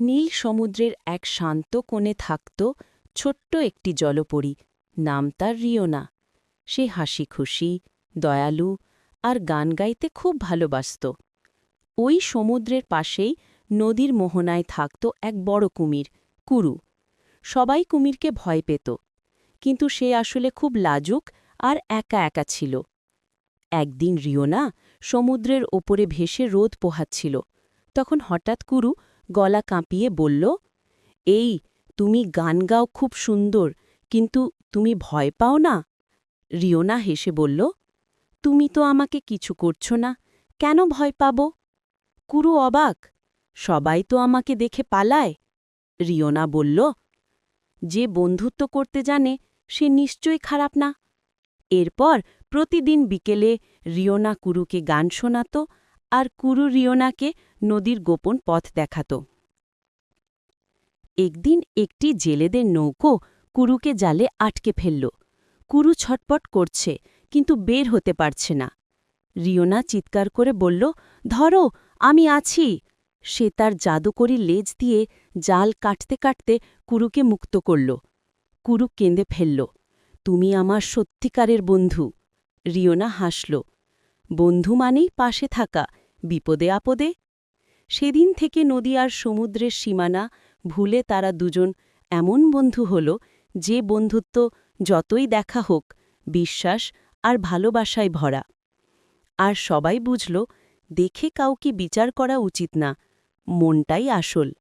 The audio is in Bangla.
নীল সমুদ্রের এক শান্ত কোণে থাকত ছোট্ট একটি জলপরী, নাম তার রিওনা। সে হাসি খুশি, দয়ালু আর গান গাইতে খুব ভালোবাসত। ওই সমুদ্রের পাশেই নদীর মোহনায় থাকত এক বড় কুমির, কুরু। সবাই কুমিরকে ভয় পেত, কিন্তু সে আসলে খুব লাজুক আর একা একা ছিল। একদিন রিওনা সমুদ্রের ওপরে ভেসে রোদ পোহাচ্ছিল, তখন হঠাৎ কুরু গলা কাঁপিয়ে বলল, এই, তুমি গান গাও খুব সুন্দর, কিন্তু তুমি ভয় পাও না? রিওনা হেসে বলল, তুমি তো আমাকে কিছু করছ না, কেন ভয় পাব? কুরু অবাক, সবাই তো আমাকে দেখে পালায়। রিওনা বলল, যে বন্ধুত্ব করতে জানে, সে নিশ্চয়ই খারাপ না। এরপর প্রতিদিন বিকেলে রিওনা কুরুকে গান শোনাত আর কুরু রিওনাকে নদীর গোপন পথ দেখাত। একদিন একটি জেলেদের নৌকো কুরুকে জালে আটকে ফেলল। কুরু ছটপট করছে, কিন্তু বের হতে পারছে না। রিওনা চিৎকার করে বলল, ধরো, আমি আছি। সে তার জাদুকরি লেজ দিয়ে জাল কাটতে কাটতে কুরুকে মুক্ত করল। কুরু কেঁদে ফেলল, তুমি আমার সত্যিকারের বন্ধু। রিওনা হাসল, বন্ধু মানেই পাশে থাকা বিপদে আপদে? সেদিন থেকে নদী আর সমুদ্রের সীমানা ভুলে তারা দুজন এমন বন্ধু হল যে বন্ধুত্ব যতই দেখা হোক, বিশ্বাস আর ভালোবাসায় ভরা। আর সবাই বুঝল, দেখে কাউকে বিচার করা উচিত না, মনটাই আসল।